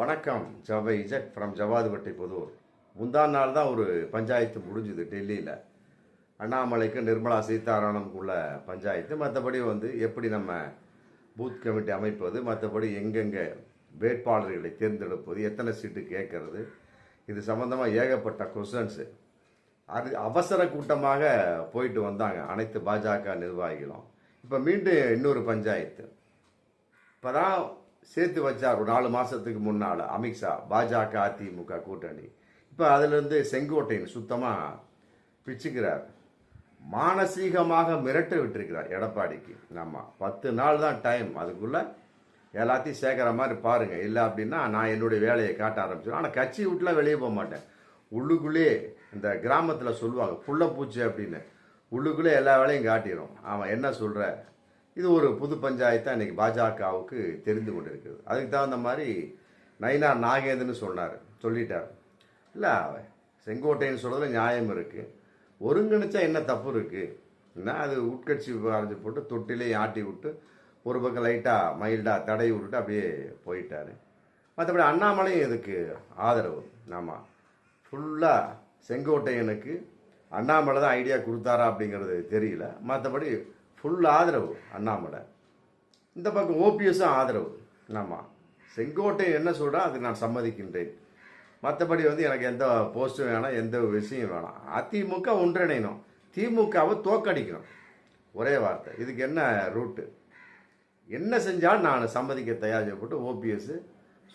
வணக்கம் ஜவை இஜட் ஃப்ரம் ஜவாதுபட்டி புதூர். முந்தான நாள் தான் ஒரு பஞ்சாயத்து முடிஞ்சுது டெல்லியில். அண்ணாமலைக்கு நிர்மலா சீதாராமனுக்குள்ள பஞ்சாயத்து. மற்றபடி வந்து எப்படி நம்ம பூத் கமிட்டி அமைப்பது மற்றபடி எங்கெங்கே வேட்பாளர்களை தேர்ந்தெடுப்பது எத்தனை சீட்டு கேட்கறது இது சம்மந்தமாக ஏகப்பட்ட கொஸ்டன்ஸு அது அவசர கூட்டமாக போயிட்டு வந்தாங்க அனைத்து பாஜக நிர்வாகிகளும். இப்போ மீண்டும் இன்னொரு பஞ்சாயத்து. இப்போ தான் சேர்த்து வச்சார் ஒரு நாலு மாதத்துக்கு முன்னால் அமித்ஷா பாஜக அதிமுக கூட்டணி. இப்போ அதுலேருந்து செங்கோட்டையன் சுத்தமாக பிச்சுக்கிறார். மானசீகமாக மிரட்ட விட்டுருக்கிறார் எடப்பாடிக்கு. நம்ம பத்து நாள் தான் டைம் அதுக்குள்ளே எல்லாத்தையும் சேர்க்குற மாதிரி பாருங்கள் இல்லை அப்படின்னா நான் என்னுடைய வேலையை காட்ட ஆரம்பிச்சிடும் ஆனால் கட்சி விட்டுலாம் வெளியே போக மாட்டேன். உள்ளுக்குள்ளேயே இந்த கிராமத்தில் சொல்லுவாங்க புள்ளப்பூச்சி அப்படின்னு. உள்ளுக்குள்ளே எல்லா வேலையும் காட்டிடும் அவன் என்ன சொல்கிற இது ஒரு புது பஞ்சாயத்தாக இன்னைக்கு பாஜகவுக்கு தெரிந்து கொண்டு இருக்குது அதுக்கு தகுந்த மாதிரி நயினார் நாகேந்திரன் சொன்னார் சொல்லிட்டார். இல்லை செங்கோட்டைன்னு சொல்கிறதுல நியாயம் இருக்குது ஒருங்கிணைச்சா என்ன தப்பு இருக்குது என்ன அது உட்கட்சி விவகாரத்தை போட்டு தொட்டிலே ஆட்டி விட்டு ஒரு பக்கம் லைட்டாக மைல்டாக தடை விட்டுட்டு அப்படியே போயிட்டாரு. மற்றபடி அண்ணாமலையும் இதுக்கு ஆதரவு. ஆமாம் ஃபுல்லாக செங்கோட்டையனுக்கு அண்ணாமலை தான் ஐடியா கொடுத்தாரா அப்படிங்கிறது தெரியல. மற்றபடி ஃபுல் ஆதரவு அண்ணாமலை. இந்த பக்கம் ஓபிஎஸும் ஆதரவு. ஆமாம் செங்கோட்டை என்ன சொல்கிறா அதுக்கு நான் சம்மதிக்கின்றேன். மற்றபடி வந்து எனக்கு எந்த போஸ்ட்டும் வேணாம் எந்த விஷயம் வேணாம். அதிமுக ஒன்றிணையணும். திமுகவை தோக்கடிக்கணும். ஒரே வார்த்தை. இதுக்கு என்ன ரூட்டு என்ன செஞ்சாலும் நான் சம்மதிக்க தயார் செய்யப்பட்டு ஓபிஎஸ்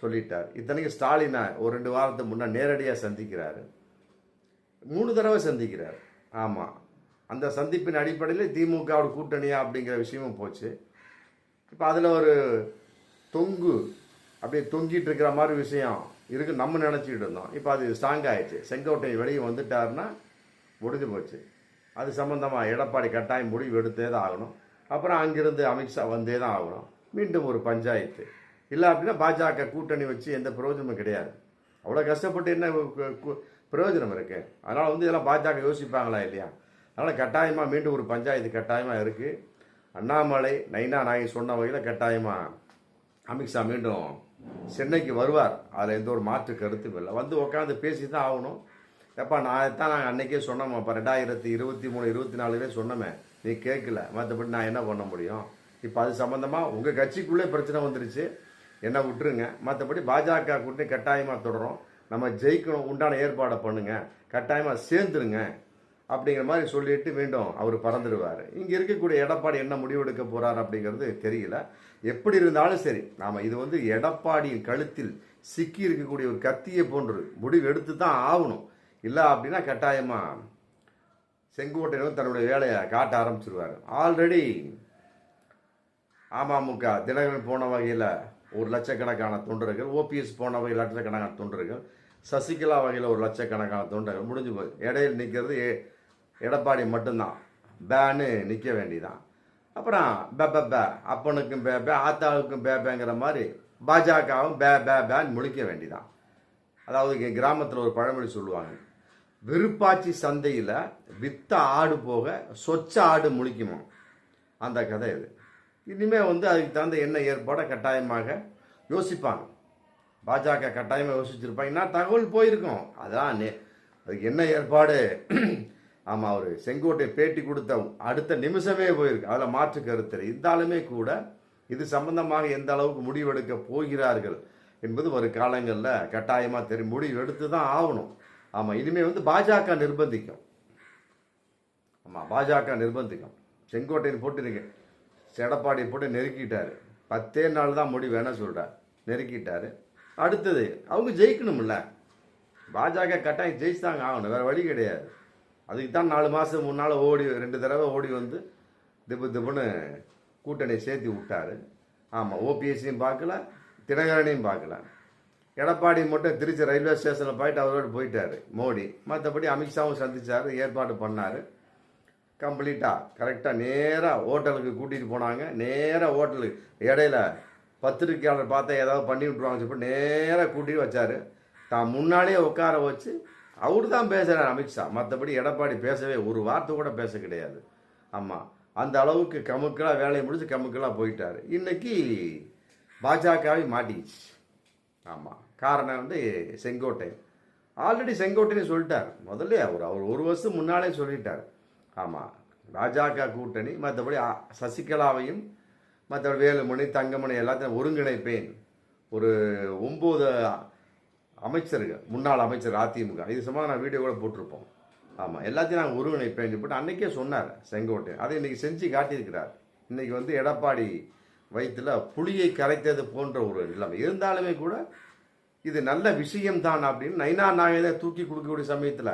சொல்லிட்டார். இத்தனைக்கு ஸ்டாலினை ஒரு ரெண்டு வாரத்துக்கு முன்னே நேரடியாக சந்திக்கிறாரு. மூணு தடவை சந்திக்கிறார். ஆமாம் அந்த சந்திப்பின் அடிப்படையில் திமுகவோட கூட்டணியா அப்படிங்கிற விஷயமும் போச்சு. இப்போ அதில் ஒரு தொங்கு அப்படியே தொங்கிட்டு இருக்கிற மாதிரி விஷயம் இருக்கு. நம்ம நினச்சிக்கிட்டு இருந்தோம். இப்போ அது ஸ்ட்ராங் ஆயிடுச்சு. செங்கோட்டை வெளியே வந்துட்டாருன்னா முடிஞ்சு போச்சு. அது சம்மந்தமாக எடப்பாடி கட்டாயம் முடிவு எடுத்தே தான் ஆகணும். அப்புறம் அங்கிருந்து அமித்ஷா வந்தே தான் ஆகணும். மீண்டும் ஒரு பஞ்சாயத்து. இல்லை அப்படின்னா பாஜக கூட்டணி வச்சு எந்த பிரயோஜனமும் கிடையாது. அவ்வளோ கஷ்டப்பட்டு என்ன கு- கு- பிரயோஜனம் இருக்குது அதனால் வந்து இதெல்லாம் பாஜக யோசிப்பாங்களா இல்லையா? அதனால் கட்டாயமாக மீண்டும் ஒரு பஞ்சாயத்து கட்டாயமாக இருக்குது அண்ணாமலை நைனா நாயகி சொன்ன வகையில் கட்டாயமாக அமித்ஷா மீண்டும் சென்னைக்கு வருவார். அதில் எந்த ஒரு மாற்று கருத்தும் இல்லை. வந்து உட்காந்து பேசி தான் ஆகணும். எப்பா நான் தான் நாங்கள் அன்னைக்கே சொன்னோம் இப்போ ரெண்டாயிரத்தி இருபத்தி மூணு இருபத்தி நாலுலே சொன்னோமே நீ கேட்கல. மற்றபடி நான் என்ன பண்ண முடியும்? இப்போ அது சம்மந்தமாக உங்கள் கட்சிக்குள்ளே பிரச்சனை வந்துருச்சு. என்ன விட்டுருங்க. மற்றபடி பாஜக கூட்டணி கட்டாயமாக தொடரும். நம்ம ஜெயிக்கணும். உண்டான ஏற்பாடை பண்ணுங்கள் கட்டாயமாக சேர்ந்துருங்க. அப்படிங்கிற மாதிரி சொல்லிட்டு மீண்டும் அவர் பறந்துடுவார். இங்கே இருக்கக்கூடிய எடப்பாடி என்ன முடிவெடுக்க போகிறார் அப்படிங்கிறது தெரியல. எப்படி இருந்தாலும் சரி நாம் இது வந்து எடப்பாடியின் கழுத்தில் சிக்கி இருக்கக்கூடிய ஒரு கத்தியை போன்று முடிவு எடுத்து தான் ஆகணும். இல்லை அப்படின்னா கட்டாயமாக செங்கோட்டையன் தன்னுடைய வேலையை காட்ட ஆரம்பிச்சிருவார். ஆல்ரெடி அமமுக தினகரன் போன வகையில் ஒரு லட்சக்கணக்கான தொண்டர்கள் ஓபிஎஸ் போன வகையில் லட்சக்கணக்கான தொண்டர்கள் சசிகலா வகையில் ஒரு லட்சக்கணக்கான தொண்டர்கள் முடிஞ்சு போய் இடையில் நிற்கிறது ஏ எடப்பாடி மட்டும்தான். பேன்னு நிற்க வேண்டிதான். அப்புறம் பே பே பே அப்பனுக்கும் பே பே ஆத்தாவுக்கும் பே பேங்கிற மாதிரி பாஜகவும் பே பே பேன்னு முழிக்க வேண்டியதான் அதாவது இங்கே கிராமத்தில் ஒரு பழமொழி சொல்லுவாங்க. விருப்பாச்சி சந்தையில் வித்த ஆடு போக சொச்ச ஆடு முழிக்குமோ? அந்த கதை இது. இனிமே வந்து அதுக்கு தகுந்த என்ன ஏற்பாடை கட்டாயமாக யோசிப்பாங்க. பாஜக கட்டாயமாக யோசிச்சிருப்பாங்க என்ன தகவல் போயிருக்கும். அதான் நே- அதுக்கு என்ன ஏற்பாடு? ஆமாம் அவர் செங்கோட்டை பேட்டி கொடுத்த அடுத்த நிமிஷமே போயிருக்கு. அதில் மாற்று கருத்து இருந்தாலுமே கூட இது சம்பந்தமாக எந்த அளவுக்கு முடிவெடுக்க போகிறார்கள் என்பது ஒரு காலங்களில் கட்டாயமாக தெரியும். முடிவு எடுத்து தான் ஆகணும். ஆமாம் இனிமேல் வந்து பாஜக நிர்பந்திக்கும். ஆமாம் பாஜக நிர்பந்திக்கும். செங்கோட்டையன் போட்டு செடப்பாடியை போட்டு நெருக்கிட்டாரு. பத்தே நாள் தான் முடிவு வேணா சொல்கிறார் நெருக்கிட்டாரு. அடுத்தது அவங்க ஜெயிக்கணும்ல. பாஜக கட்டாயம் ஜெயிச்சு தாங்க ஆகணும். வேற வழி கிடையாது. அதுக்கு தான் நாலு மாதம் முன்னால் ஓடி ரெண்டு தடவை ஓடி வந்து திப்பு திப்புன்னு கூட்டணியை சேர்த்து விட்டாரு. ஆமாம் ஓபிஎஸ்சியும் பார்க்கல தினகரனையும் பார்க்கல. எடப்பாடி மட்டும் திருச்சி ரயில்வே ஸ்டேஷனில் போயிட்டு அவரோடு போயிட்டாரு மோடி. மற்றபடி அமித்ஷாவும் சந்தித்தார் ஏற்பாடு பண்ணார். கம்ப்ளீட்டாக கரெக்டாக நேராக ஹோட்டலுக்கு கூட்டிகிட்டு போனாங்க. நேராக ஹோட்டலுக்கு இடையில பத்திரிகையாளர் பார்த்தா ஏதாவது பண்ணி விட்ருவாங்க சொல்லி நேராக கூட்டிகிட்டு வச்சார். தான் முன்னாடியே உட்கார வச்சு அவர் தான் பேசுகிறார் அமித்ஷா மற்றபடி எடப்பாடி பேசவே ஒரு வார்த்தை கூட பேச கிடையாது. ஆமாம் அந்த அளவுக்கு கமுக்கலாக வேலையை முடிச்சு கமுக்கலாக போயிட்டார். இன்னைக்கு பாஜகவை மாட்டிச்சு ஆமாம் காரணம் வந்து செங்கோட்டை. ஆல்ரெடி செங்கோட்டைன்னு சொல்லிட்டார். முதல்ல அவர் அவர் ஒரு வருஷம் முன்னாலே சொல்லிட்டார். ஆமாம் பாஜக கூட்டணி மற்றபடி சசிகலாவையும் மற்றபடி வேலுமணி தங்கமணி எல்லாத்தையும் ஒருங்கிணைப்பேன். ஒரு ஒம்பது அமைச்சர்கள் முன்னாள் அமைச்சர் அதிமுக. இது சும்மா நான் வீடியோ கூட போட்டிருப்போம். ஆமாம் எல்லாத்தையும் நாங்கள் ஒருங்கிணைப்பேன் போட்டு அன்றைக்கே சொன்னார் செங்கோட்டை. அதை இன்றைக்கி செஞ்சு காட்டியிருக்கிறார். இன்றைக்கி வந்து எடப்பாடி வயிற்றுல புளியை கரைத்தது போன்ற ஒரு நிலைமை. இருந்தாலுமே கூட இது நல்ல விஷயம்தான் அப்படின்னு நைனா நாயனை தூக்கி கொடுக்கக்கூடிய சமயத்தில்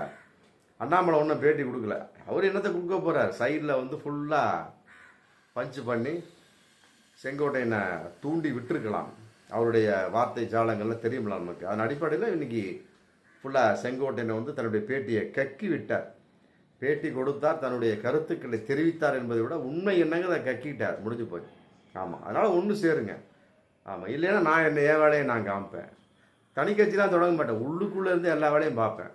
அண்ணாமலை ஒன்றும் பேட்டி கொடுக்கல. அவர் என்னத்தை கொடுக்க போகிறார் சைடில் வந்து ஃபுல்லாக பஞ்சு பண்ணி செங்கோட்டையனை தூண்டி விட்டுருக்கலாம். அவருடைய வார்த்தை ஜாலங்கள்ல தெரியுமில்ல நமக்கு. அதன் அடிப்படையில் இன்னைக்கு ஃபுல்லாக செங்கோட்டையனை வந்து தன்னுடைய பேட்டியை கக்கி விட்டார். பேட்டி கொடுத்தார் தன்னுடைய கருத்துக்களை தெரிவித்தார் என்பதை விட உண்மை என்னங்கிறத கக்கிட்டார். முடிஞ்சு போச்சு. ஆமாம் அதனால் ஒன்று சேருங்க. ஆமாம் இல்லைன்னா நான் என்ன என் வேலையை நான் காமிப்பேன். தனி கட்சிலாம் தொடங்க மாட்டேன். உள்ளுக்குள்ளே இருந்து எல்லா வேலையும் பார்ப்பேன்.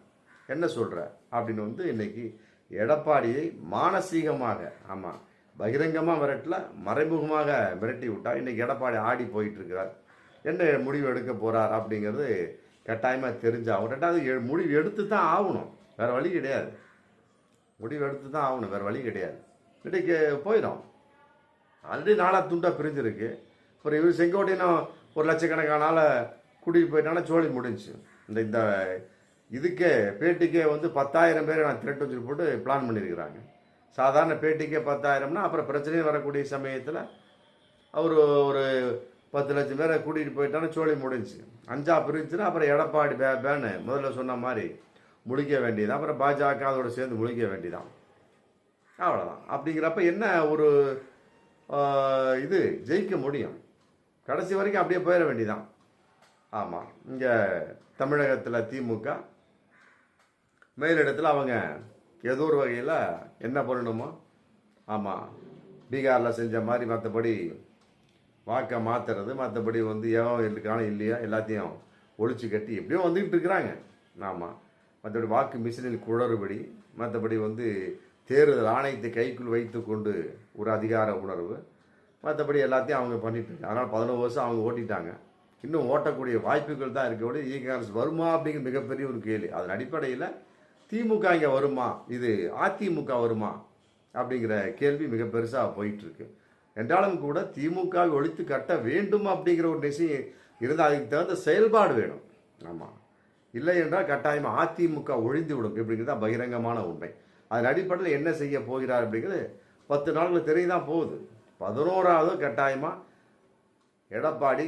என்ன சொல்கிற அப்படின்னு வந்து இன்னைக்கு எடப்பாடியை மானசீகமாக ஆமாம் பகிரங்கமாக மிரட்டல மறைமுகமாக மிரட்டி விட்டால் இன்றைக்கி எடப்பாடி ஆடி போயிட்டுருக்கிறார் என்ன முடிவு எடுக்க போகிறார் அப்படிங்கிறது கட்டாயமாக தெரிஞ்சாகும் ரெண்டாவது முடிவு எடுத்து தான் ஆகணும். வேறு வழி கிடையாது. முடிவு எடுத்து தான் ஆகணும். வேறு வழி கிடையாது. இன்றைக்கு போயிடும். ஆல்ரெடி நாளாக துண்டாக பிரிஞ்சிருக்கு. ஒரு இவர் செங்கோட்டையினும் ஒரு லட்சக்கணக்கானால கூட்டிகிட்டு போயிட்டாங்கன்னா சோழி முடிஞ்சு. இந்த இந்த இதுக்கே பேட்டிக்கே வந்து பத்தாயிரம் பேர் நான் திரட்டு வச்சு போட்டு பிளான் பண்ணியிருக்கிறாங்க சாதாரண பேட்டிக்கே பத்தாயிரம்னா அப்புறம் பிரச்சனையும் வரக்கூடிய சமயத்தில் அவர் ஒரு பத்து லட்சம் பேரை கூட்டிகிட்டு போயிட்டான்னா சோழி முடிஞ்சு அஞ்சா பிரிஞ்சுன்னா அப்புறம் எடப்பாடி பே பேன்னு முதல்ல சொன்ன மாதிரி முழிக்க வேண்டியது. அப்புறம் பாஜக அதோட சேர்ந்து முழிக்க வேண்டியதான் அவ்வளோதான் அப்படிங்கிறப்ப என்ன ஒரு இது? ஜெயிக்க முடியும். கடைசி வரைக்கும் அப்படியே போயிட வேண்டியதான் ஆமாம் இங்கே தமிழகத்தில் திமுக மேலிடத்தில் அவங்க ஏதோ ஒரு வகையில் என்ன பண்ணணுமோ ஆமாம் பீகாரில் செஞ்ச மாதிரி மற்றபடி வாக்கை மாற்றுறது மற்றபடி வந்து ஏன் இருக்கானோ இல்லையா? எல்லாத்தையும் ஒழிச்சு கட்டி எப்படியோ வந்துக்கிட்டு இருக்கிறாங்க. ஆமாம் மற்றபடி வாக்கு மிஷினில் குளறுபடி மற்றபடி வந்து தேர்தல் ஆணையத்தை கைக்குள் வைத்து கொண்டு ஒரு அதிகார உணர்வு மற்றபடி எல்லாத்தையும் அவங்க பண்ணிட்டு அதனால் பதினோரு வருஷம் அவங்க ஓட்டிட்டாங்க. இன்னும் ஓட்டக்கூடிய வாய்ப்புகள் தான் இருக்கக்கூடிய விட காங்கிரஸ் வருமா அப்படிங்கிற மிகப்பெரிய ஒரு கேள்வி. அதன் அடிப்படையில் திமுக இங்கே வருமா? இது அதிமுக வருமா? அப்படிங்கிற கேள்வி மிக பெருசாக போயிட்டுருக்கு என்றாலும் கூட திமுகவை ஒழித்து கட்ட வேண்டும் அப்படிங்கிற ஒரு நிச்சயம் இருந்தால் அதுக்கு தகுந்த செயல்பாடு வேணும். ஆமாம் இல்லை என்றால் கட்டாயமாக அதிமுக ஒழிந்து விடும் இப்படிங்கிறது தான் பகிரங்கமான உண்மை. அதன் அடிப்படையில் என்ன செய்ய போகிறார் அப்படிங்கிறது பத்து நாட்கள் தெரியதான் போகுது. பதினோராவது கட்டாயமாக எடப்பாடி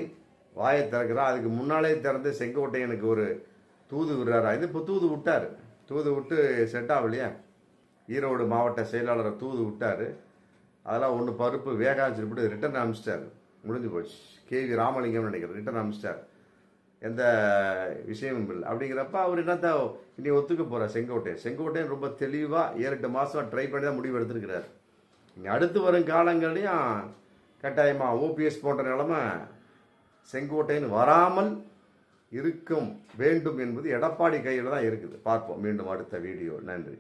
வாயை திறக்கிறார். அதுக்கு முன்னாலே திறந்து செங்கோட்டையனுக்கு ஒரு தூது விடுறாரா? இது இப்போ தூது விட்டார். தூது விட்டு செட் ஆகலையா ஈரோடு மாவட்ட செயலாளரை தூது விட்டார். அதெல்லாம் ஒன்று பருப்பு வேகாச்சு விட்டு ரிட்டர்ன் அனுப்பிச்சிட்டார். முடிஞ்சு போச்சு. கேவி ராமலிங்கம்னு நினைக்கிறேன் ரிட்டர்ன் அனுப்பிச்சிட்டார். எந்த விஷயமும் இல்லை. அப்படிங்கிறப்ப அவர் என்னத்த இனி ஒத்துக்க போகிறார் செங்கோட்டையன். செங்கோட்டையன் ரொம்ப தெளிவாக ஏழு எட்டு மாதம் ட்ரை பண்ணி தான் முடிவு எடுத்திருக்கிறார். இனி அடுத்து வரும் காலங்களையும் கட்டாயமாக ஓபிஎஸ் போன்ற நிலமை செங்கோட்டையன் வராமல் இருக்கும் வேண்டும் என்பது எடப்பாடி கையில் தான் இருக்குது. பார்ப்போம். மீண்டும் அடுத்த வீடியோ. நன்றி.